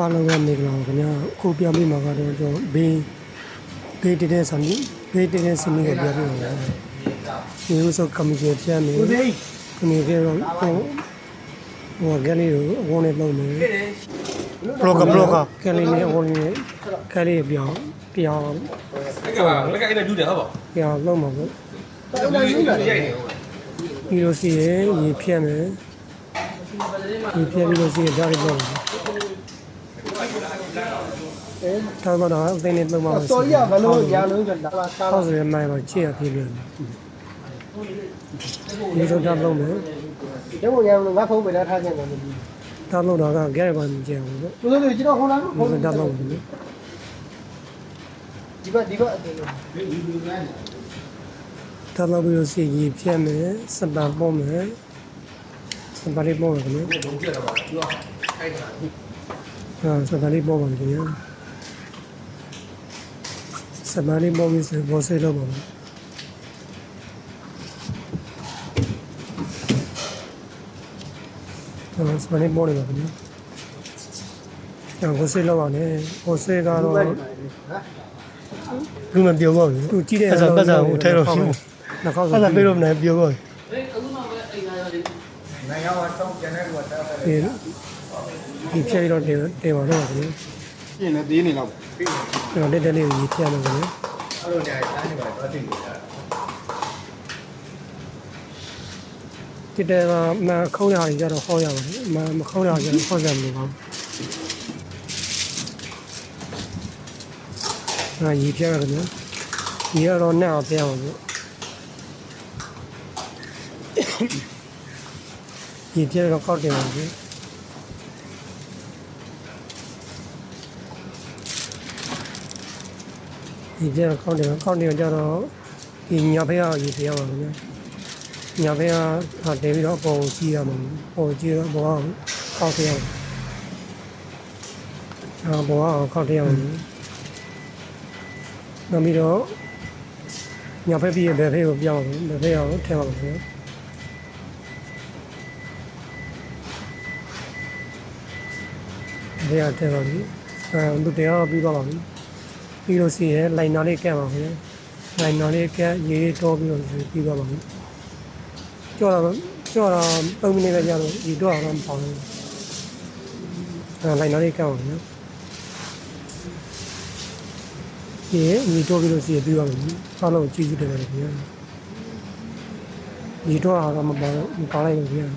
အားလုံးကမင်္ဂလာပါခင်ဗျာအခုပြမိမှာကတော့ကျွန်တော်ဘေးဘေးတတဲ့ဆန်ဘေးတတဲ့စနစ်ကိုပြပြပါမယ်ဒီဥစ္စာကမ္ဘာကျပြန်နေခမီကတော့ဟိုဟိုကလေးကိုအဝန်းနဲ့လုံးနေဘလော့ကဘလော့ကကလေးနဲ့အဝန်းနဲ့ကလေးပြောင်းပြောင်းလက်ကလက်ကအဲ့ဒါဒူးတယ်ဟုတ်ပါပြောင်းလုံးမှာပေါ့ဘူးရိုက်နေဟုတ်ပြီးလို့ရှိရင်ရေဖြတ်မယ်ရေဖြတ်ပြီးလို့ရှိရင်ဒါရီပေါ့ အဲတော့တော့အသိနေလုံးပါမယ်တော်ရဘလို့ညာလုံးကဒါလာကားဟောက်စရမိုင်းမှာချစ်ရဖြစ်လို့ဒီလိုတော့လုံးမယ်ဒီတော့ညာလုံးငါဖုန်းပေးထားခြင်းတယ်မပြီးတောင်းလို့တော့ကဂဲရပါမကြဘူးပေါ့သူတို့ကျွန်တော်ဟိုလာဒီဖုန်းလိုတော့လုံးမယ်ဒီဘက်ဒီဘက်အတင်းလို့တောင်းလို့ပြီးလို့ရှိရင်ရေဖြတ်မယ်စပန်ပုံမယ်စပန်လေးပုံမယ်ခင်ဗျဘုံပြတော့ပါသူက အဲ့ဒါာစပန်လေးပုံပါခင်ဗျာစပန်လေးပုံပြီးဆိုဘောဆေးလောက်ပါမယ်အဲစပန်လေးပုံနေပါခင်ဗျာကျောင်းဘောဆေးလောက်ပါနဲ့ဘောဆေးကတော့လူမပြောတော့ဘူးသူကြည့်တဲ့အဲ့ဒါပတ်စံကိုထဲတော့နှာခေါင်းအဲ့ဆိုဒါပြေလို့မနိုင်ပြောတော့ဒီ ဒီဖြည့်တော့တယ်တယ်ပါတော့ခင်ပြင်းနေသေးနေတော့ဗျာကျွန်တော်တက်တက်လေးကိုရေးဖြည့်ရမယ်ခင်ဗျာအဲ့လိုညာတိုင်းနေပါတော့တင်နေတာဒီတဲကမခုံးရရင်ကြတော့ဟောရပါတယ်မမခုံးရရင်ဟောကြမလို့ပါအာရေးဖြည့်ရခင်ဗျာဒီကတော့နဲ့အောင်ဖြည့်အောင်ပေါ့ဒီဖြည့်တော့ကောက်တယ်ပါဗျာ ဒီဖြည့်တော့ကောက်တယ်ကောက်တယ်ကြတော့ဒီညာဖက်ရရေးဖြည့်ရပါခင်ဗျာညာဘက်ကဟာတဲပြီးတော့အပေါ်ကိုကြီးရမှာပေါ်ကြီးတော့ဘောကခောက်ထရအောင်အာဘောကခောက်ထရအောင်နောက်ပြီးတော့ညာဘက်ပြီးရင်ဘယ်ဘက်ကိုပြောင်းအောင်ဘယ်ဘက်အောင်ထဲအောင်ဆိုဘယ်ရတဲ့ပါလိအဲသူတရားပြီးတော့ပါပြီ ပြီးလို့ရှိရင်လိုင်နာလေးကတ်ပါမယ်လိုင်နာလေးကတ်ရေတော့ပြီးတော့ပြီးသွားပါမယ်ကြော်တော့ကြော်တော့3မိနစ်ပဲကြာတော့ရေတော့တော့မပေါင်းဘူးအဲလိုင်နာလေးကတ်ပါမယ်ဒီရေတော့ပြီးလို့ရှိရင်ပြီးသွားပြီအားလုံးကြည့်ကြည့်တယ်ပဲခင်ဗျာရေတော့တော့မပေါင်းဘူးမပေါင်းလိုက်ဘူးခင်ဗျာ